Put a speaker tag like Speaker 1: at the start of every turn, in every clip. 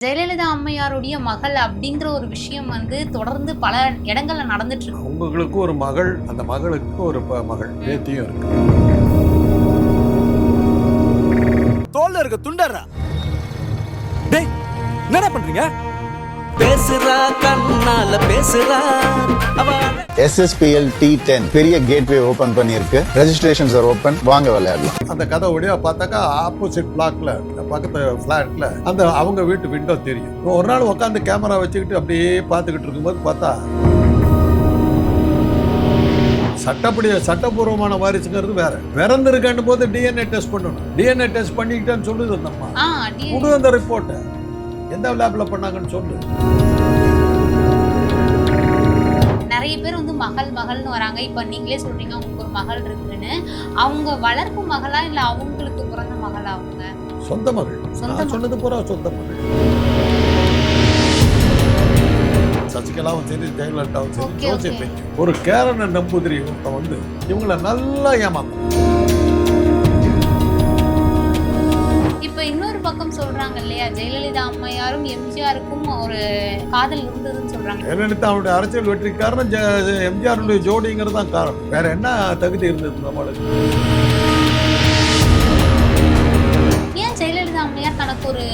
Speaker 1: ஜெயலலிதா அம்மையாருடைய மகள் அப்படிங்கிற ஒரு விஷயம் வந்து தொடர்ந்து பல இடங்கள்ல நடந்துட்டு இருக்கு
Speaker 2: அவங்களுக்கு ஒரு மகள் அந்த மகளுக்கு ஒரு மகள் பேத்தியும் இருக்கு.
Speaker 3: தோல்ல இருக்க துண்டறா டேய் என்னடா பண்றீங்க?
Speaker 4: பேசுறா கண்ணால பேசுறா. அவ
Speaker 5: எஸ்எஸ்பிஎல் டி டென் பெரிய கேட்வே ஓபன் பண்ணியிருக்கு. ரெஜிஸ்ட்ரேஷன்ஸ் ஆர் ஓப்பன் வாங்க விளையாடலாம்.
Speaker 2: அந்த கதை வழியா பார்த்தாக்கா ஆப்போசிட் பிளாக்ல பக்கத்து ஃபிளாட்ல அந்த அவங்க வீட்டு விண்டோ தெரியும். ஒரு நாள் உட்காந்து கேமரா வச்சுக்கிட்டு அப்படியே பார்த்துக்கிட்டு இருக்கும்போது பார்த்தா சட்டப்படி சட்டபூர்வமான வாரிசுங்கிறது வேற. பிறந்திருக்கேன் போது டிஎன்ஏ டெஸ்ட் பண்ணணும். டிஎன்ஏ டெஸ்ட் பண்ணிக்கிட்டேன்னு சொல்லுது அந்த அம்மா. கொடு அந்த ரிப்போர்ட்டை எந்த லேப்ல பண்ணாங்கன்னு சொல்லு.
Speaker 1: நிறைய பேர் வந்து மகள் மகள்னு வராங்க. இப்ப நீங்களே சொல்றீங்க உங்களுக்கு ஒரு மகள் இருக்குன்னு. அவங்க வளர்ப்பு மகளா இல்ல அவங்களுக்கு பிறந்த மகளா அவங்க?
Speaker 2: சொந்த மகள். நான். சொன்னது பூரா சொந்த மகள். சசிகலாவும் சரி ஜெயலலிதாவும் சரி. ஜோசியப்பை ஒரு கேரள நம்பூதிரி ஒருத்தன் வந்து இவங்கள நல்லா ஏமாத்தான்
Speaker 1: பக்கம் சொல்றாங்க இல்லையா? ஜெயலலிதா அம்மையாரும் எம்ஜிஆருக்கும் ஒரு காதல் இருந்ததுன்னு சொல்றாங்க.
Speaker 2: ஜெயலலிதா அவருடைய அரசியல் வெற்றி காரணம் எம்ஜிஆருடைய ஜோடிங்கிறது தான் காரணம். வேற என்ன தகுதி இருந்தது நம்மளுக்கு?
Speaker 1: ஏன் ஜெயலலிதா அம்மையார் தனக்கு ஒரு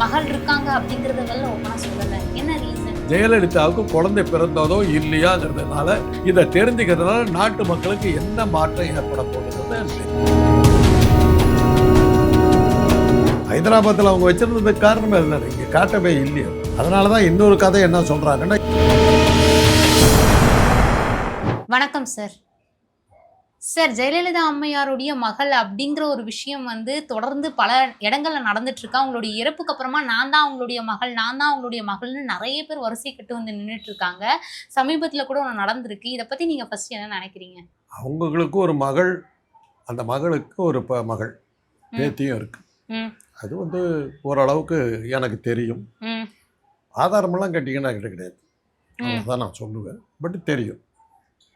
Speaker 1: மகள் இருக்காங்க அப்படிங்கறத வெளில ஒப்பனா சொல்லல என்ன ரீசன்
Speaker 2: ஜெயலலிதாவுக்கு குழந்தை பிறந்ததோ இல்லையாங்கிறதுனால இதை தெரிஞ்சுக்கிறதுனால நாட்டு மக்களுக்கு என்ன மாற்றம் ஏற்பட போகுதுன்னு ஹைதராபாத்தில் அவங்க வச்சிருந்ததுக்கு காரணமே அதுதான் இங்கே காட்டவே இல்லையோ. அதனால தான் இன்னொரு கதை என்ன சொல்றாங்கன்னா
Speaker 1: வணக்கம் சார். சார் ஜெயலலிதா அம்மையாருடைய மகள் அப்படிங்கிற ஒரு விஷயம் வந்து தொடர்ந்து பல இடங்கள்ல நடந்துட்டு இருக்கு. அவங்களுடைய இறப்புக்கு அப்புறமா நான் தான் அவங்களுடைய மகள் நான் தான் அவங்களுடைய மகள்னு நிறைய பேர் வரிசை கட்டு வந்து நின்றுட்டு இருக்காங்க. சமீபத்துல கூட ஒன்று நடந்திருக்கு. இதை பத்தி நீங்க ஃபர்ஸ்ட் என்ன நினைக்கிறீங்க?
Speaker 2: அவங்களுக்கு ஒரு மகள் அந்த மகளுக்கு ஒரு மகள் பேத்தியும் இருக்கு. அது வந்து ஓரளவுக்கு எனக்கு தெரியும். ஆதாரமெல்லாம் கேட்டிங்கன்னா என்கிட்ட கிடையாது. அதான் நான் சொல்லுவேன். பட் தெரியும்.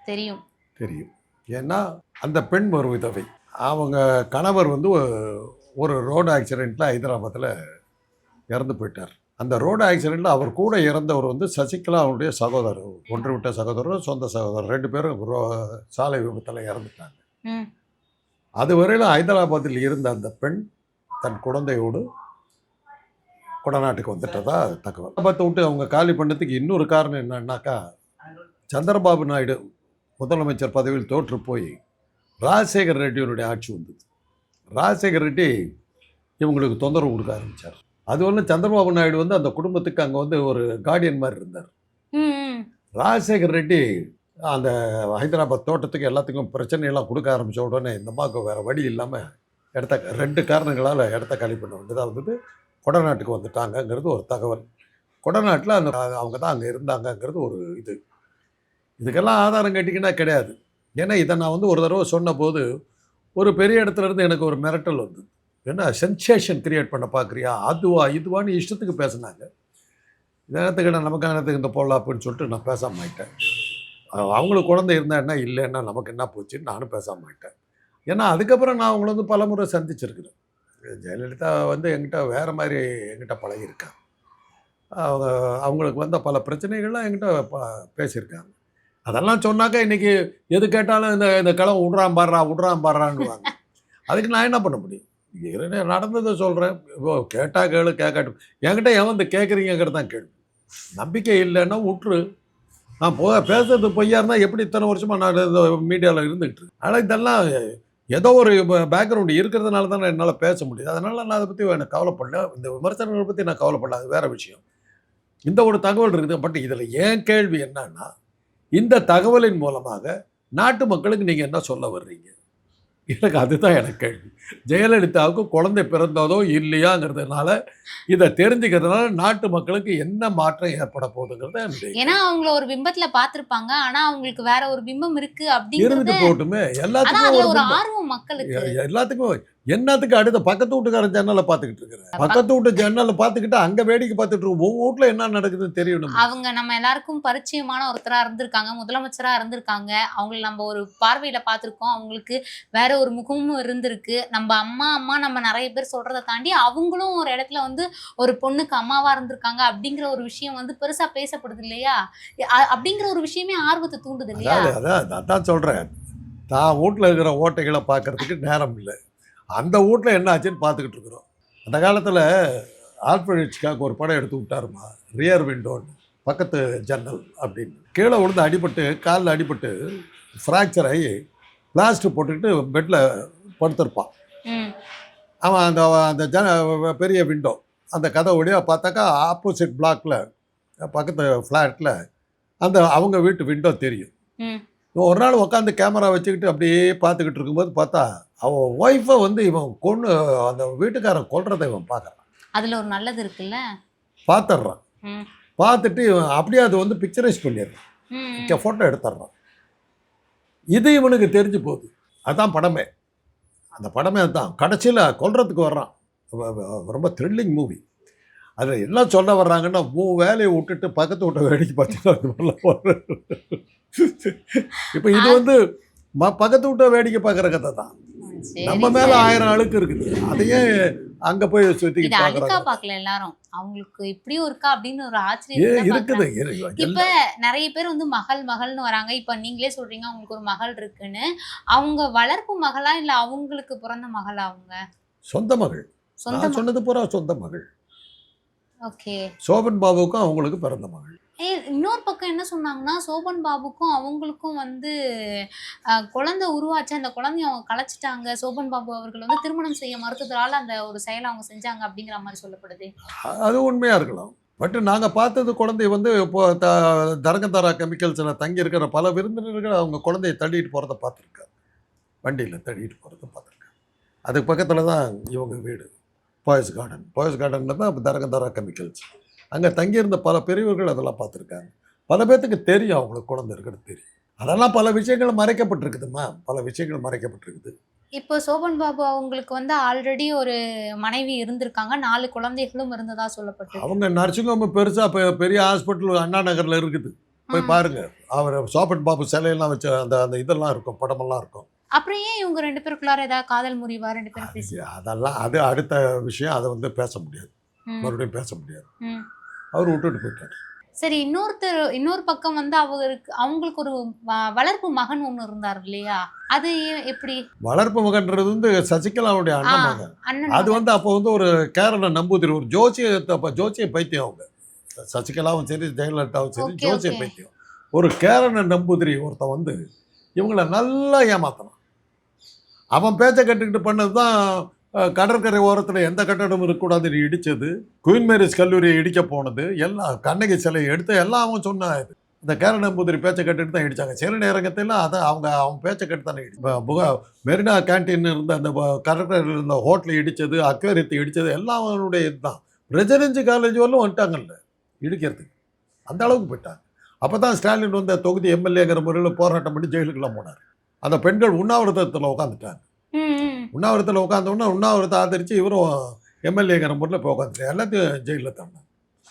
Speaker 1: தெரியும்.
Speaker 2: தெரியும். ஏன்னா அந்த பெண் ஒரு விதவை அவங்க கணவர் வந்து ஒரு ரோடு ஆக்சிடெண்ட்டில் ஹைதராபாத்தில் இறந்து போயிட்டார். அந்த ரோடு ஆக்சிடெண்ட்டில் அவர் கூட இறந்தவர் வந்து சசிகலா அவருடைய சகோதரர். ஒன்று விட்ட சகோதரர் சொந்த சகோதரர். ரெண்டு பேரும் ரோ- சாலை விபத்தில் இறந்துட்டாங்க. அதுவரையிலும் ஹைதராபாத்தில் இருந்த அந்த பெண் தன் குழந்தையோடு குடநாட்டுக்கு வந்துட்டதா தகவல். ஹைதராபாத்தை விட்டு அவங்க காலி பண்ணதுக்கு இன்னொரு காரணம் என்னன்னாக்கா சந்திரபாபு நாயுடு முதலமைச்சர் பதவியில் தோற்று போய் ராஜசேகர் ரெட்டியோருடைய ஆட்சி வந்தது. ராஜசேகர் ரெட்டி இவங்களுக்கு தொந்தரவு கொடுக்க ஆரம்பித்தார் அது வந்து சந்திரபாபு நாயுடு வந்து அந்த குடும்பத்துக்கு அங்கே வந்து ஒரு கார்டியன் மாதிரி இருந்தார். ராஜசேகர் ரெட்டி அந்த ஹைதராபாத் தோட்டத்துக்கு எல்லாத்துக்கும் பிரச்சனையெல்லாம் கொடுக்க ஆரம்பித்த உடனே இந்த அம்மாவுக்கு வேறு வழி இல்லாமல் இடத்த ரெண்டு காரணங்களால் இடத்த காலி பண்ண வேண்டியதாக வந்துட்டு கொடநாட்டுக்கு வந்துட்டாங்கங்கிறது ஒரு தகவல். கொடநாட்டில் அந்த அவங்க தான் அங்கே இருந்தாங்கங்கிறது ஒரு இது. இதுக்கெல்லாம் ஆதாரம் கேட்டிங்கன்னா கிடையாது. ஏன்னா இதை நான் வந்து ஒரு தடவை சொன்னபோது ஒரு பெரிய இடத்துலேருந்து எனக்கு ஒரு மிரட்டல் வந்தது. என்ன சென்சேஷன் க்ரியேட் பண்ண பார்க்குறியா அதுவா இதுவான்னு இஷ்டத்துக்கு பேசினாங்க. இதனத்துக்கு நான் நமக்கு நேரத்துக்கு இந்த பொருளாப்புன்னு சொல்லிட்டு நான் பேசாம ஆயிட்டேன். அவங்களுக்கு குழந்தை இருந்தா என்ன இல்லைன்னா நமக்கு என்ன போச்சுன்னு நானும் பேசாம ஆயிட்டேன். ஏன்னா அதுக்கப்புறம் நான் அவங்கள வந்து பல முறை சந்திச்சிருக்கிறேன். ஜெயலலிதா வந்து என்கிட்ட வேறு மாதிரி என்கிட்ட பழகியிருக்காங்க அவங்க அவங்களுக்கு வந்த பல பிரச்சனைகள்லாம் என்கிட்ட ப- பேசியிருக்காங்க. அதெல்லாம் சொன்னாக்கா இன்றைக்கி எது கேட்டாலும் இந்த இந்த கிளம்ப விட்றான் பாடுறா விட்றான் பாடுறான்னுவாங்க. அதுக்கு நான் என்ன பண்ண முடியும்? நடந்ததை சொல்கிறேன் இப்போ கேட்டால் கேளு கேட்கட்டும் என்கிட்ட ஏன் வந்து கேட்குறீங்கிறது தான் கேள்வி. நம்பிக்கை இல்லைன்னா விட்டுரு நான் போ பேசுறது பொய்யா இருந்தால் எப்படி இத்தனை வருஷமாக நான் மீடியாவில் இருந்துக்கிட்டு ஆனால் இதெல்லாம் ஏதோ ஒரு பேக்ரவுண்டு இருக்கிறதுனால தான் என்னால் பேச முடியுது. அதனால் நான் அதை பற்றி எனக்கு கவலைப்படல. இந்த விமர்சனங்களை பற்றி நான் கவலைப்படல. அது வேறு விஷயம். இந்த ஒரு தகவல் இருக்குது. பட் இதில் ஏன் கேள்வி என்னன்னா இந்த தகவலின் மூலமாக நாட்டு மக்களுக்கு நீங்கள் என்ன சொல்ல வர்றீங்க? எனக்கு அதுதான் எனக்கு கேள்வி. ஜெயலலிதாவுக்கு குழந்தை பிறந்ததோ இல்லையாங்கிறதுனால இதை தெரிஞ்சுக்கிறதுனால நாட்டு மக்களுக்கு என்ன மாற்றம் ஏற்பட போகுதுங்கிறத
Speaker 1: ஏன்னா அவங்கள ஒரு பிம்பத்துல பாத்திருப்பாங்க ஆனா அவங்களுக்கு வேற ஒரு பிம்பம் இருக்கு
Speaker 2: இருந்துட்டு
Speaker 1: அப்படிங்கறது
Speaker 2: போகட்டுமே
Speaker 1: ஆனா
Speaker 2: எல்லாத்துக்கும் ஒரு.
Speaker 1: ஆர்வம் மக்களுக்கு.
Speaker 2: எல்லாத்துக்கும் என்னத்துக்கு அடுத்த பக்கத்து வீட்டுக்காரன் ஜன்னலை பார்த்துக்கிட்டு இருக்கிறேன் பக்கத்து வீட்டு ஜன்னலை பார்த்துக்கிட்டு அங்க வேடிக்கை பார்த்துட்டு இருக்கும். ஒவ்வொரு வீட்டுல என்ன நடக்குதுன்னு தெரியணும்
Speaker 1: அவங்க நம்ம எல்லாருக்கும் பரிச்சயமான ஒருத்தரா இருந்திருக்காங்க முதலமைச்சரா இருந்திருக்காங்க. அவங்கள நம்ம ஒரு பார்வையில பார்த்திருக்கோம். அவங்களுக்கு வேற ஒரு முகமும் இருந்திருக்கு. நம்ம அம்மா அம்மா நம்ம நிறைய பேர் சொல்றதை தாண்டி அவங்களும் ஒரு இடத்துல வந்து ஒரு பொண்ணுக்கு அம்மாவா இருந்திருக்காங்க அப்படிங்கிற ஒரு விஷயம் வந்து பெருசா பேசப்படுது இல்லையா? அப்படிங்கிற ஒரு விஷயமே ஆர்வத்தை தூண்டுது இல்லையா?
Speaker 2: அதான் சொல்றேன். தான் வீட்டில் இருக்கிற ஓட்டைகளை பார்க்கறதுக்கு நேரம் இல்லை. அந்த வீட்டில் என்ன ஆச்சுன்னு பார்த்துக்கிட்டு இருக்கிறோம். அந்த காலத்தில் ஆல்பரிச்சுக்காக ஒரு படம் எடுத்து விட்டாருமா? ரியர் விண்டோன்னு பக்கத்து ஜன்னல் அப்படின்னு. கீழே விழுந்து அடிபட்டு காலில் அடிபட்டு ஃப்ராக்சர் ஆகி பிளாஸ்டர் போட்டுக்கிட்டு பெட்டில் படுத்திருப்பான். அவன் அந்த அந்த ஜன பெரிய விண்டோ அந்த கதை வழியாக பார்த்தாக்கா ஆப்போசிட் பிளாக்ல பக்கத்து ஃப்ளாட்டில் அந்த அவங்க வீட்டு விண்டோ தெரியும். இவன் ஒரு நாள் உட்காந்து கேமரா வச்சுக்கிட்டு அப்படியே பார்த்துக்கிட்டு இருக்கும்போது பார்த்தா அவன் ஒய்ஃபை வந்து இவன் கொண்டு அந்த வீட்டுக்காரன் கொல்றதை இவன் பார்க்குறான்.
Speaker 1: அதுல ஒரு நல்லது இருக்குல்ல?
Speaker 2: பார்த்துட்றான். பார்த்துட்டு இவன் அப்படியே அது வந்து பிக்சரைஸ் பண்ணிடுறான். ஃபோட்டோ எடுத்துடுறான். இது இவனுக்கு தெரிஞ்சு போகுது. அதான் படமே. அந்த படமே அதுதான் கடைசியில் கொல்றதுக்கு வர்றான். ரொம்ப த்ரில்லிங் மூவி அதில் என்ன சொல்ல வர்றாங்கன்னா மூ வேலையை விட்டுட்டு பக்கத்து விட்ட வேடிக்கை பார்த்தீங்கன்னா இப்போ இது வந்து ம பக்கத்து விட்ட வேடிக்கை பார்க்குற கதை தான். நம்ம மேல. ஆயிரம் அழுக்கு இருக்குது. அதையே அங்க போய் சுத்திக்கிட்டு
Speaker 1: அழுக்கா பார்க்கல எல்லாரும். அவங்களுக்கு இப்படியும் இருக்கா அப்படின்னு ஒரு ஆச்சரியம்
Speaker 2: இருக்குது. இரு-
Speaker 1: இப்ப நிறைய பேர் வந்து மகள் மகள்னு வராங்க. இப்ப நீங்களே சொல்றீங்க அவங்களுக்கு ஒரு மகள் இருக்குன்னு. அவங்க வளர்ப்பு மகளா இல்ல அவங்களுக்கு பிறந்த மகளா அவங்க?
Speaker 2: சொந்த மகள்.
Speaker 1: சொந்த
Speaker 2: சொன்னது பூரா சொந்த மகள்.
Speaker 1: ஓகே.
Speaker 2: சோபன் பாபுக்கும் அவங்களுக்கு பிறந்த மகள்.
Speaker 1: ஏ இன்னொரு பக்கம் என்ன சொன்னாங்கன்னா சோபன் பாபுக்கும் அவங்களுக்கும் வந்து குழந்தை உருவாச்சு. அந்த குழந்தைய அவங்க கலைச்சிட்டாங்க. சோபன் பாபு அவர்கள் வந்து திருமணம் செய்ய மறுத்ததுனால அந்த ஒரு செயலை அவங்க செஞ்சாங்க அப்படிங்கிற மாதிரி சொல்லப்படுது.
Speaker 2: அது உண்மையா இருக்கலாம். பட் நாங்கள் பார்த்தது குழந்தை வந்து இப்போ த தரங்கதாரா கெமிக்கல்ஸில் தங்கி இருக்கிற பல விருந்தினர்கள் அவங்க குழந்தைய தள்ளிட்டு போகிறத பார்த்துருக்காங்க. வண்டியில் தள்ளிட்டு போகிறத பார்த்துருக்காங்க. அதுக்கு பக்கத்தில் தான் இவங்க வீடு. Boys garden. பாய்ஸ் கார்டனில் தான் தரங்கதாரா கெமிக்கல்ஸ். அங்கே தங்கியிருந்த பல பெரியவர்கள் அதெல்லாம் பார்த்துருக்காங்க. பல பேர்த்துக்கு தெரியும் அவங்களுக்கு குழந்தை இருக்கிறது தெரியும். அதெல்லாம் பல விஷயங்கள் மறைக்கப்பட்டிருக்குதுமா பல விஷயங்கள் மறைக்கப்பட்டிருக்குது.
Speaker 1: இப்போ சோபன் பாபு அவங்களுக்கு வந்து ஆல்ரெடி ஒரு மனைவி இருந்திருக்காங்க. நாலு குழந்தைகளும் இருந்ததா சொல்லப்பட்டது
Speaker 2: அவங்க நர்சிங் ஹோம் பெருசாக இப்போ பெரிய ஹாஸ்பிட்டல் அண்ணா நகரில் இருக்குது. போய். பாருங்க. அவர் சோபன் பாபு சிலையெல்லாம் வச்ச அந்த அந்த இதெல்லாம் இருக்கும் படமெல்லாம் இருக்கும்.
Speaker 1: அப்புறம் ஏன் இவங்க ரெண்டு பேருக்குள்ளார ஏதாவது காதல் முறிவா? ரெண்டு பேரும் பேசி
Speaker 2: அதெல்லாம் அது அடுத்த விஷயம். அதை வந்து பேச முடியாது. மறுபடியும் பேச முடியாது. அவர் விட்டுட்டு போயிட்டார்.
Speaker 1: சரி இன்னொருத்தர் இன்னொரு பக்கம் வந்து அவருக்கு அவங்களுக்கு ஒரு வளர்ப்பு மகன் ஒண்ணு இருந்தார் இல்லையா? அது எப்படி?
Speaker 2: வளர்ப்பு மகன்றது வந்து சசிகலாவுடைய அண்ணன் மகன். அது. வந்து அப்போ வந்து ஒரு கேரள நம்பூதிரி ஒரு ஜோசிய அப்போ ஜோசிய பைத்தியம் அவங்க. சசிகலாவும் சரி ஜெயலலிதாவும் சரி ஜோசிய. பைத்தியம். ஒரு கேரள நம்பூதிரி ஒருத்தன் வந்து இவங்கள நல்லா ஏமாத்தணும். அவன் பேச்சை கட்டுக்கிட்டு பண்ணது தான் கடற்கரை ஓரத்தில் எந்த கட்டடமும் இருக்கக்கூடாதுன்னு இடித்தது குயின் மேரிஸ் கல்லூரியை இடிக்க போனது எல்லாம் கண்ணகி சிலையை எடுத்து எல்லாம் அவன் சொன்ன இது. இந்த கேரள நம்பூதிரி பேச்சை கட்டுட்டு தான் இடித்தாங்க சில நேரங்கத்தில் அதை அவங்க அவங்க பேச்சை கட்டு தானே இடி மெரினா கேன்டீன் இருந்த அந்த கடற்கரையில் இருந்த ஹோட்டலை இடித்தது அக்வேரியத்தை இடித்தது எல்லாம் அவனுடைய இதுதான். பிரசிடென்சி காலேஜ் வரலும் வந்துட்டாங்கல்ல இடிக்கிறதுக்கு. அந்த அளவுக்கு போயிட்டாங்க. அப்போ தான் ஸ்டாலின் வந்து தொகுதி எம்எல்ஏங்கிற முறையில் போராட்டம் பண்ணி ஜெயிலுக்குலாம் போனார். அந்த பெண்கள் உண்ணாவிரதத்தில் உட்காந்துட்டாங்க உண்ணாவிரத்தில் உட்காந்தோன்னா உண்ணாவிரத்தை ஆதரித்து இவரும் எம்எல்ஏங்கிற முறையில் போய் உட்காந்துட்டார் எல்லாத்தையும் ஜெயிலில்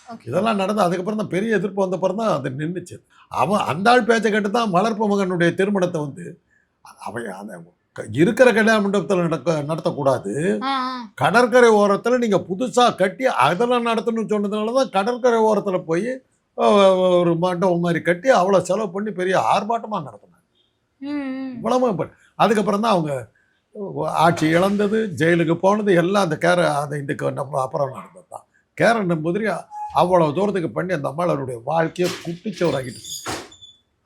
Speaker 1: Okay.
Speaker 2: இதெல்லாம் நடந்து அதுக்கப்புறம் தான் பெரிய எதிர்ப்பு வந்தப்புறம் தான் அது நின்றுச்சு அவன் அந்த ஆள் பேச்சை கேட்டு தான் வளர்ப்பு மகனுடைய திருமணத்தை வந்து அவன் அந்த இருக்கிற கல்யாண மண்டபத்தில் நடக்க நடத்தக்கூடாது. கடற்கரை ஓரத்தில் நீங்கள் புதுசாக கட்டி அதெல்லாம் நடத்தணும்னு சொன்னதுனால தான் கடற்கரை ஓரத்தில் போய் ஒரு மண்டபம் மாதிரி கட்டி அவ்வளோ செலவு பண்ணி பெரிய ஆர்ப்பாட்டமாக நடத்தினாங்க. இவ்வளவு அதுக்கப்புறம் தான் அவங்க ஆட்சி இழந்தது ஜெயிலுக்கு போனது எல்லாம் அந்த கேர அந்த இதுக்கு நம்ம அப்புறம் நடந்தது தான். கேரன் நம்பூதிரி அவ்வளோ தூரத்துக்கு பண்ணி அந்த அம்மாளருடைய வாழ்க்கையை குட்டிச்சவராகிட்டு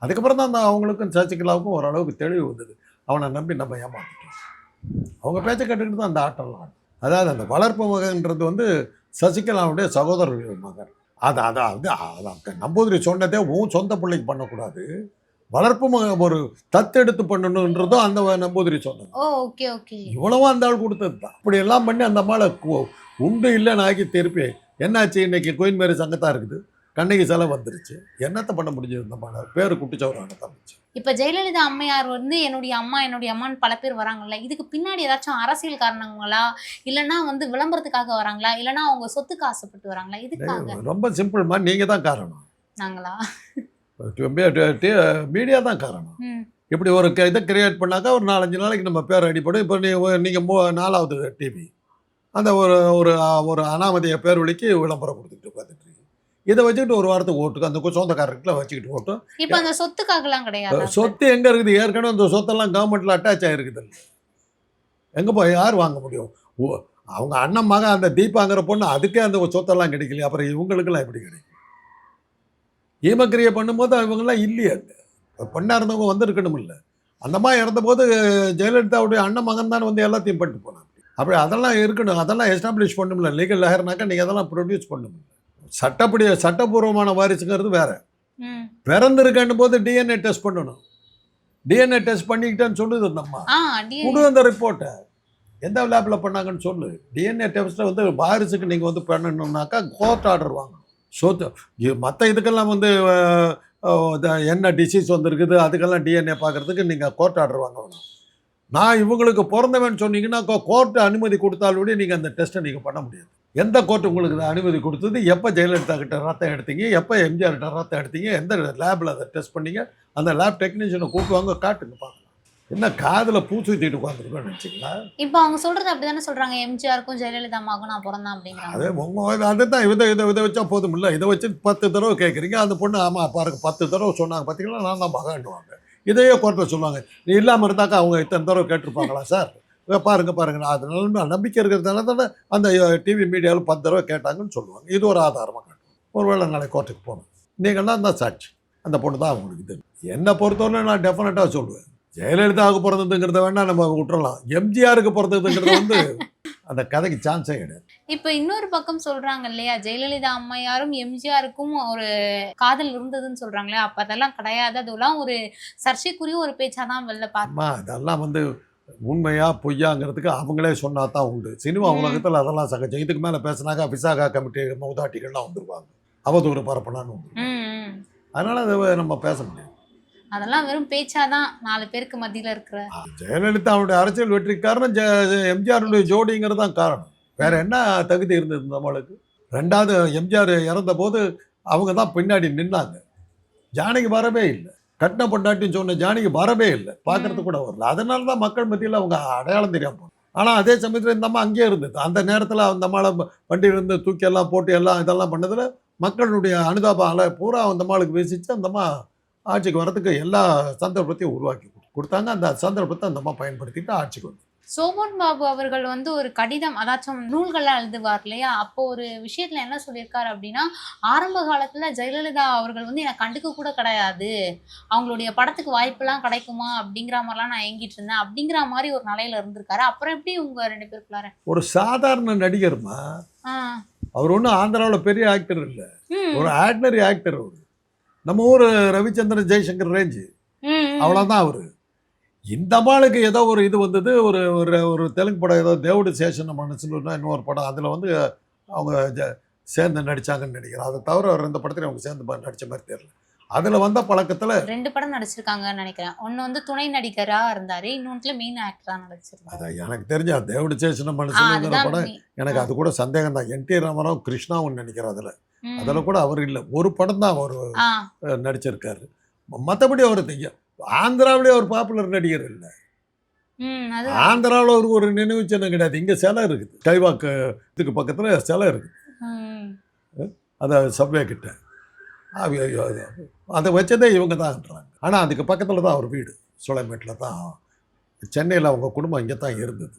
Speaker 2: அதுக்கப்புறம் தான் அந்த அவங்களுக்கும் சசிகலாவுக்கும் ஓரளவுக்கு தெளிவு வந்தது. அவனை நம்பி நம்ம ஏமாத்திட்டோம். அவங்க பேச்சை கேட்டுக்கிட்டு தான் அந்த ஆட்டம்லாம் அதாவது அந்த வளர்ப்பு மகன்றது வந்து சசிகலாவுடைய சகோதரர் மகன். அது அதை வந்து அதான் நம்பூதிரி சொன்னதே உன் சொந்த பிள்ளைக்கு பண்ணக்கூடாது. வளர்ப்பு ஒரு தத்தெடுத்து பண்ணணுன்றதும் அந்த நம்பூதிரி
Speaker 1: ஓகே
Speaker 2: இவ்வளவும் அந்த ஆள் கொடுத்தது தான். இப்படி எல்லாம் பண்ணி அந்த அம்மாவை உண்டு இல்லைன்னு ஆக்கி திருப்பி என்னாச்சு? இன்னைக்கு குயின் மேரி சங்கத்தான் இருக்குது. கண்ணகி சிலை வந்துருச்சு. என்னத்தை பண்ண முடிஞ்சது இந்த மாதிரி பேர் குட்டிச்சவரான தம்பிச்சு.
Speaker 1: இப்ப ஜெயலலிதா அம்மையார் வந்து என்னுடைய அம்மா என்னுடைய அம்மான்னு பல பேர் வராங்கல்ல. இதுக்கு பின்னாடி ஏதாச்சும் அரசியல் காரணங்களா? இல்லைன்னா வந்து விளம்பரத்துக்காக வராங்களா? இல்லைன்னா அவங்க சொத்துக்கு ஆசைப்பட்டு வராங்களா? இதுக்காக.
Speaker 2: ரொம்ப சிம்பிள்மா நீங்கள் தான் காரணம்.
Speaker 1: நாங்களா?
Speaker 2: மீடியா தான் காரணம். இப்படி ஒரு இதை கிரியேட் பண்ணாக்கா ஒரு நாலஞ்சு நாளைக்கு நம்ம பேர் அடிப்படும். இப்போ நீ நீங்கள் மூ நாலாவது டிவி அந்த ஒரு ஒரு ஒரு அனாமதிய பேர் வழிக்கு விளம்பரம் கொடுத்துட்டு இருக்கு. இதை வச்சுக்கிட்டு ஒரு வாரத்துக்கு ஓட்டுக்கு அந்த சொந்தக்காரர்கிட்ட வச்சுக்கிட்டு ஓட்டும்.
Speaker 1: இப்ப அந்த சொத்துக்காகலாம் கிடையாது
Speaker 2: சொத்து எங்கே இருக்குது? ஏற்கனவே அந்த சொத்தெல்லாம் கவர்மெண்ட்டில் அட்டாச் ஆகிருக்குது எங்கே போய் யார் வாங்க முடியும்? அவங்க அண்ணன் மகன் அந்த தீபாங்கிற பொண்ணு அதுக்கே அந்த சொத்தெல்லாம் கிடைக்கல அப்புறம் இவங்களுக்கெல்லாம் எப்படி கிடைக்கும்? ஈமக்கிரியை பண்ணும்போது இவங்கெல்லாம் இல்லையே. பொண்ணாக இருந்தவங்க வந்திருக்கணும் இல்லை. அந்த மாதிரி இறந்தபோது ஜெயலலிதாவுடைய அண்ணன் மகன் தான் வந்து எல்லாத்தையும் பண்ணிட்டு போனாங்க அப்படி அதெல்லாம் இருக்கணும். அதெல்லாம் எஸ்டாப்ளிஷ் பண்ணணும்ல. லீகல் லேயர்னாக்கா நீங்கள் அதெல்லாம் ப்ரொடியூஸ் பண்ணணும். சட்டப்படி சட்டபூர்வமான வாரிசுங்கிறது வேற.
Speaker 1: ம்.
Speaker 2: பிறந்திருக்கணும் போது டிஎன்ஏ டெஸ்ட் பண்ணணும். டிஎன்ஏ டெஸ்ட் பண்ணிக்கிட்டேன்னு சொல்லுது
Speaker 1: டி-
Speaker 2: கொடு அந்த ரிப்போர்ட்டை எந்த லேபில் பண்ணாங்கன்னு சொல்லு. டிஎன்ஏ டெஸ்ட்டை வந்து வாரிசுக்கு நீங்கள் வந்து பண்ணணும்னாக்கா கோர்ட் ஆர்டர் வாங்கணும். சோத்து மற்ற இதுக்கெல்லாம் வந்து என்ன டிசீஸ் வந்திருக்குது அதுக்கெல்லாம் டிஎன்ஏ பார்க்குறதுக்கு நீங்கள் கோர்ட் ஆர்டர் வாங்கணும். நான் இவங்களுக்கு பிறந்தவன் சொன்னீங்கன்னா கோர்ட்டு அனுமதி கொடுத்தாலுடைய நீங்கள் அந்த டெஸ்ட்டை நீங்கள் பண்ண முடியாது. எந்த கோர்ட் உங்களுக்கு அனுமதி கொடுத்தது? எப்போ ஜெயலலிதா கிட்ட ரத்தம் எடுத்தீங்க? எப்போ எம்ஜிஆர் கிட்ட ரத்தம் எடுத்தீங்க? எந்த லேபில் அதை டெஸ்ட் பண்ணீங்க? அந்த லேப் டெக்னீஷியனை கூப்பிடுவாங்க காட்டுங்க பார்க்கலாம். என்ன காதில் பூச்சி ஊற்றிட்டு உட்காந்துருக்கோன்னு நினச்சிங்களா?
Speaker 1: இப்ப அவங்க சொல்றது அப்படிதானே சொல்றாங்க. எம்ஜிஆருக்கும் ஜெயலலிதா அம்மாவுக்கும் நான் பிறந்தேன் அப்படிங்கிறாங்க
Speaker 2: அதே உங்க அதுதான் இதை இதை இதை வச்சா போதும் இல்லை இதை வச்சு பத்து தடவை கேட்குறீங்க அந்த பொண்ணு ஆமாம் பாருங்க பத்து தடவை சொன்னாங்க. பார்த்தீங்களா நான் தான் மகாண்டுவாங்க இதையே கோர்ட்டில் சொல்லுவாங்க. நீ இல்லாமல் இருந்தாக்கா அவங்க இத்தனை தடவை கேட்டிருப்பாங்களா சார் பாருங்க பாருங்க. நான் அது நல்ல நம்பிக்கை இருக்கிறதுனால தானே அந்த டிவி மீடியாவில் பத்து தடவை கேட்டாங்கன்னு சொல்லுவாங்க. இது ஒரு ஆதாரமாக காட்டும் ஒருவேளை நாளைக்கு கோர்ட்டுக்கு போகணும் நீங்கள்லாம் தான் சாட்சி. அந்த பொண்ணு தான் அவங்களுக்கு இது என்னை பொறுத்தவரை நான் டெஃபினட்டாக சொல்லுவேன் ஜெயலலிதாவுக்கு பிறந்ததுங்கிறத வேணா நம்ம விட்டுறலாம். எம்ஜிஆருக்கு பிறந்ததுங்கிறது வந்து அந்த கதைக்கு சான்ஸே கிடையாது.
Speaker 1: இப்ப இன்னொரு பக்கம் சொல்றாங்க இல்லையா? ஜெயலலிதா அம்மையாரும் எம்ஜிஆருக்கும் ஒரு காதல் இருந்ததுன்னு சொல்றாங்களே அப்ப அதெல்லாம் கிடையாது. அதெல்லாம் ஒரு சர்ச்சைக்குரிய ஒரு பேச்சாதான் வெளில பார்த்தோம்
Speaker 2: அம்மா இதெல்லாம் வந்து உண்மையா பொய்யாங்கிறதுக்கு அவங்களே சொன்னா தான் உண்டு. சினிமா. உலகத்தில் அதெல்லாம் சகஜம். இதுக்கு மேலே பேசினாக்கா விசாகா கமிட்டி மௌதாட்டிகள்லாம் வந்துருவாங்க. அவதூறு பரப்பலான்னு வந்துருவாங்க. அதனால அதை நம்ம பேச முடியாது.
Speaker 1: அதெல்லாம் வெறும் பேச்சாதான் நாலு பேருக்கு மத்தியில இருக்கிற
Speaker 2: ஜெயலலிதாவுடைய அரசியல் வெற்றி காரணம் ஜெ எம்ஜிஆருடைய ஜோடிங்கிறது தான் காரணம். வேற என்ன தகுதி இருந்தது நம்மளுக்கு? ரெண்டாவது எம்ஜிஆர் இறந்த போது அவங்க தான் பின்னாடி நின்னாங்க. ஜானகி வரவே இல்லை. கட்டின பொண்டாட்டின்னு சொன்ன ஜானகி வரவே இல்லை. பார்க்கறது கூட வரல. அதனால தான் மக்கள் மத்தியில் அவங்க அடையாளம் தெரியாமல் போனாங்க. ஆனால் அதே சமயத்தில் இந்த அம்மா அங்கேயே இருந்தது. அந்த நேரத்தில் அந்த அம்மாவை வண்டியிலிருந்து தூக்கி எல்லாம் போட்டு எல்லாம் இதெல்லாம் பண்ணதில் மக்களுடைய அனுதாபம் அலை பூரா அந்த அம்மாளுக்கு பேசிச்சு. அந்த அம்மா ஆட்சிக்கு வரதுக்கு எல்லா சந்தர்ப்பத்தையும் உருவாக்கி கொடு- கொடுத்தாங்க. அந்த சந்தர்ப்பத்தை அந்த அம்மா பயன்படுத்திட்டு ஆட்சிக்கு வந்து
Speaker 1: சோபன் பாபு அவர்கள் வந்து ஒரு கடிதம் அதாச்சும் நூல்கள்லாம் எழுதுவார் இல்லையா? அப்போ ஒரு விஷயத்துல என்ன சொல்லியிருக்காரு அப்படின்னா ஆரம்ப காலத்துல ஜெயலலிதா அவர்கள் வந்து எனக்கு கண்டுக்க கூட கிடையாது. அவங்களுடைய படத்துக்கு வாய்ப்பெல்லாம் கிடைக்குமா? அப்படிங்கிற மாதிரிலாம் நான் ஏங்கிட்டு இருந்தேன் அப்படிங்கிற மாதிரி ஒரு நிலையில இருந்திருக்காரு. அப்புறம் எப்படி உங்க ரெண்டு பேருக்குள்ளார?
Speaker 2: ஒரு சாதாரண நடிகர்மா. அவர் ஒன்றும் ஆந்திராவில் பெரிய ஆக்டர் இல்லை. ஒரு ஆர்டினரி ஆக்டர் அவர். நம்ம ஊர் ரவிச்சந்திரன் ஜெய்சங்கர் ரேஞ்சு. அவ்வளோதான் அவர். இந்த அம்மாளுக்கு ஏதோ ஒரு இது வந்தது ஒரு ஒரு ஒரு தெலுங்கு படம் ஏதோ தேவடு சேஷன் மனசுன்னு இன்னொரு படம். அதில் வந்து அவங்க சேர்ந்து நடிச்சாங்கன்னு நினைக்கிறேன். அதை தவிர அவர் இந்த படத்தில் அவங்க சேர்ந்து நடிச்ச மாதிரி தெரியல. அதில் வந்த பழக்கத்தில்
Speaker 1: ரெண்டு படம் நடிச்சிருக்காங்கன்னு நினைக்கிறேன். ஒன்னு வந்து துணை நடிகரா இருந்தாரு இன்னொன்னுல மெயின் ஆக்டரா நடிச்சிருந்தாரு.
Speaker 2: அதை எனக்கு தெரிஞ்ச தேவடு சேஷன் மனசுங்கிற படம். எனக்கு அது கூட சந்தேகம் தான் என் டி ராமராவ் கிருஷ்ணாவும் நினைக்கிறேன் அதில். அதில் கூட அவர் இல்லை. ஒரு படம் தான் அவர் நடிச்சிருக்காரு. மற்றபடி அவர் ஆந்திராவிலே ஒரு பாப்புலர் நடிகர் இல்லை. ஆந்திராவில் அவருக்கு ஒரு நினைவு சின்னம் கிடையாது. இங்கே சிலை இருக்குது. கைவாக்கு இதுக்கு பக்கத்தில் சிலை இருக்குது. அதை சப்வே கிட்ட. அது- வச்சதே இவங்க தான்ன்றாங்க ஆனால் அதுக்கு பக்கத்தில் தான் அவர் வீடு. சோலைமேட்டில் தான். சென்னையில் அவங்க குடும்பம் இங்கே தான் இருந்தது.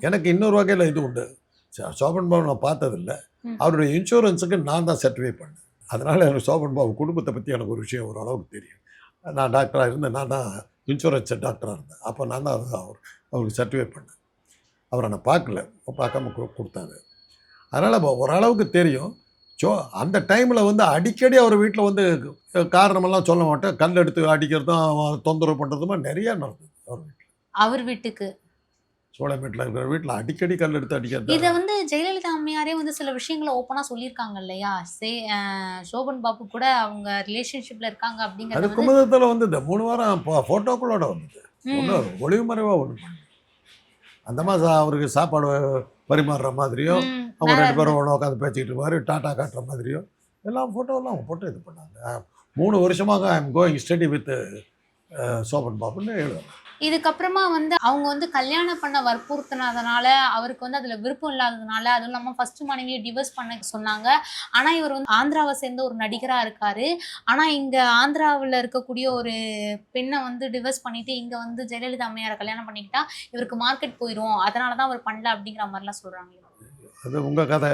Speaker 2: எனக்கு இன்னொரு வகையில் இது உண்டு. சோபன் பாபு நான் பார்த்ததில்ல. அவருடைய இன்சூரன்ஸுக்கு நான் தான் சர்டிஃபை பண்ணேன். அதனால் எனக்கு சோபன் பாபு குடும்பத்தை பற்றி எனக்கு ஒரு விஷயம் ஓரளவுக்கு தெரியும். நான் டாக்டராக இருந்தேன். நான் தான் இன்சூரன்ஸ் டாக்டராக இருந்தேன். அப்போ நான் தான் அவர் அவர் அவருக்கு சர்டிஃபை பண்ணேன். அவரை நான் பார்க்கல. பார்க்காம கொடுத்தாங்க அதனால் ஓரளவுக்கு தெரியும். ஸோ அந்த டைமில் வந்து அடிக்கடி அவர் வீட்டில் வந்து காரணமெல்லாம் சொல்ல மாட்டேன். கல் எடுத்து அடிக்கிறதும் தொந்தரவு பண்ணுறதுமா நிறைய நடந்தது அவர் வீட்டில்
Speaker 1: அவர் வீட்டுக்கு?
Speaker 2: சோழமேட்டில் இருக்கிற வீட்டில் அடிக்கடி கல் எடுத்து அடிக்கிறது?
Speaker 1: இதை வந்து ஜெயலலிதா அம்மையாரே வந்து சில விஷயங்களை ஓப்பனா சொல்லியிருக்காங்க இல்லையா? சே சோபன் பாபு கூட அவங்க ரிலேஷன்ஷிப்ல இருக்காங்க
Speaker 2: அது
Speaker 1: அப்படிங்கறது வந்து
Speaker 2: குமுதத்தில் வந்து இந்த மூணு வாரம் ஃபோட்டோக்களோட வந்தது.
Speaker 1: ம்,
Speaker 2: ஒன்றும் ஒளிவு மறைவாக ஒன்று அந்த மாதம் அவருக்கு சாப்பாடு பரிமாறுற மாதிரியோ அவங்க ரெண்டு பேரும் ஒன்று உட்காந்து பேசிக்கிட்டு மாதிரி டாட்டா காட்டுற மாதிரியோ எல்லாம் ஃபோட்டோலாம் அவங்க போட்டு இது பண்ணாங்க. மூணு வருஷமாக I am going study with Shoban பாபுன்னு எழுதுறேன்
Speaker 1: இதுக்கப்புறமா வந்து அவங்க வந்து கல்யாணம் பண்ண வற்புறுத்தினதுனால அவருக்கு வந்து அதுல விருப்பம் இல்லாததுனால அதுவும் இல்லாம ஃபர்ஸ்ட் மனைவியை டிவோர்ஸ் பண்ண சொன்னாங்க. ஆனா இவர் வந்து ஆந்திராவை சேர்ந்த ஒரு நடிகரா இருக்காரு. ஆனா இங்க ஆந்திராவுல இருக்கக்கூடிய ஒரு பெண்ணை வந்து டிவோர்ஸ் பண்ணிட்டு இங்க வந்து ஜெயலலிதா அம்மையாரை கல்யாணம் பண்ணிக்கிட்டா இவருக்கு மார்க்கெட் போயிடும் அதனாலதான் அவர் பண்ணல அப்படிங்கிற மாதிரிலாம் சொல்றாங்க.
Speaker 2: அது உங்கள் கதை.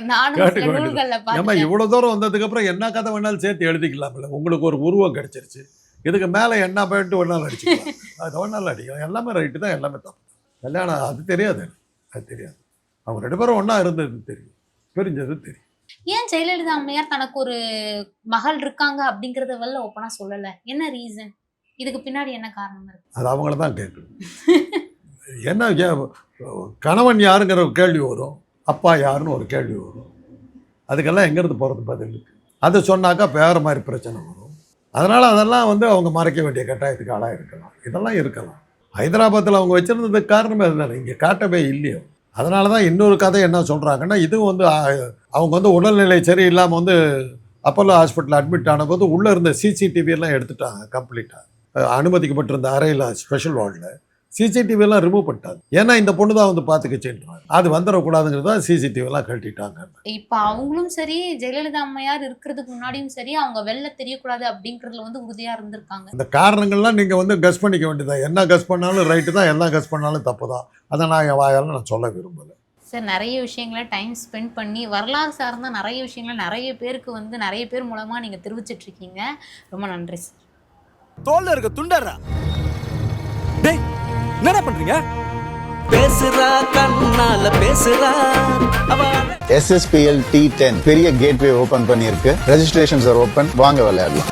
Speaker 1: நானும்
Speaker 2: இவ்வளோ தூரம் வந்ததுக்கப்புறம் என்ன கதை வேணாலும் சேர்த்து எழுதிக்கலாம்ல. உங்களுக்கு ஒரு உருவம் கிடைச்சிருச்சு. இதுக்கு மேலே என்ன போயிட்டு வேணாலும் அடிச்சுக்கலாம். அது வேணாலும் அடிக்கலாம். எல்லாமே ரைட்டு தான் எல்லாமே தப்பு. கல்யாணம் அது தெரியாது. அது தெரியாது. அவங்க ரெண்டு பேரும் ஒன்றா இருந்தது தெரியும். பிரிஞ்சது தெரியும்.
Speaker 1: ஏன் ஜெயலலிதா அம்மையார் தனக்கு ஒரு மகள் இருக்காங்க அப்படிங்கறத வெளில ஓப்பனா சொல்லல? என்ன ரீசன் இதுக்கு பின்னாடி என்ன காரணம் இருக்கு?
Speaker 2: அது அவங்கள தான் கேட்கணும் என்ன கணவன் யாருங்கிற ஒரு கேள்வி வரும். அப்பா யாருன்னு ஒரு கேள்வி வரும். அதுக்கெல்லாம் எங்கேருந்து போகிறது பதில் அது சொன்னாக்கா வேறு மாதிரி பிரச்சனை வரும். அதனால் அதெல்லாம் வந்து அவங்க மறைக்க வேண்டிய கட்டாயத்துக்கு ஆளாக இருக்கலாம். இதெல்லாம் இருக்கலாம். ஹைதராபாத்தில் அவங்க வச்சுருந்ததுக்கு காரணமே அதுதானே. இங்கே காட்டவே இல்லையோ. அதனால தான் இன்னொரு கதை என்ன சொல்கிறாங்கன்னா இதுவும் வந்து அவங்க வந்து உடல்நிலை சரியில்லாமல் வந்து அப்போல்லோ ஹாஸ்பிட்டல் அட்மிட் ஆனபோது உள்ளே இருந்த சிசிடிவி எல்லாம் எடுத்துட்டாங்க கம்ப்ளீட்டாக அனுமதிக்கப்பட்டிருந்த அறையில் ஸ்பெஷல் வார்டில் சிசிடிவி எல்லாம் ரிமூவ் பண்ணிட்டாங்க. ஏன்னா இந்த பொண்ணு தான் வந்து பார்த்துக்கிச்சுன்றாங்க அது வந்துடக்கூடாதுங்கிறது தான் சிசிடிவி எல்லாம் கழட்டிட்டாங்க.
Speaker 1: இப்ப அவங்களும் சரி ஜெயலலிதா அம்மையார் இருக்கிறதுக்கு முன்னாடியும் சரி அவங்க வெளில தெரியக்கூடாது அப்படிங்கறதுல வந்து உறுதியா இருந்திருக்காங்க.
Speaker 2: இந்த காரணங்கள்லாம் நீங்கள் வந்து கஸ் பண்ணிக்க வேண்டியதான் என்ன கஸ் பண்ணாலும் ரைட்டு தான் எல்லாம் கஸ் பண்ணாலும் தப்பு தான். அதை நான் என் வாயால் நான் சொல்ல விரும்பலை.
Speaker 1: சார் நிறைய விஷயங்களை டைம் ஸ்பெண்ட் பண்ணி வரலாறு சார்ந்த நிறைய விஷயங்களை நிறைய பேருக்கு வந்து நிறைய பேர் மூலமா நீங்க தெரிவிச்சிட்டு இருக்கீங்க ரொம்ப நன்றி சார்.
Speaker 3: தோல்ல இருக்க துண்டர்றா. டேய் என்னடா பண்றீங்க?
Speaker 4: பேசுறா கண்ணால பேசுறா. அவ
Speaker 5: எஸ்எஸ்பிஎல் டி டென் பெரிய கேட்வே ஓபன் பண்ணியிருக்கு. ரெஜிஸ்ட்ரேஷன்ஸ் ஆர் ஓப்பன் வாங்க விளையாடலாம்.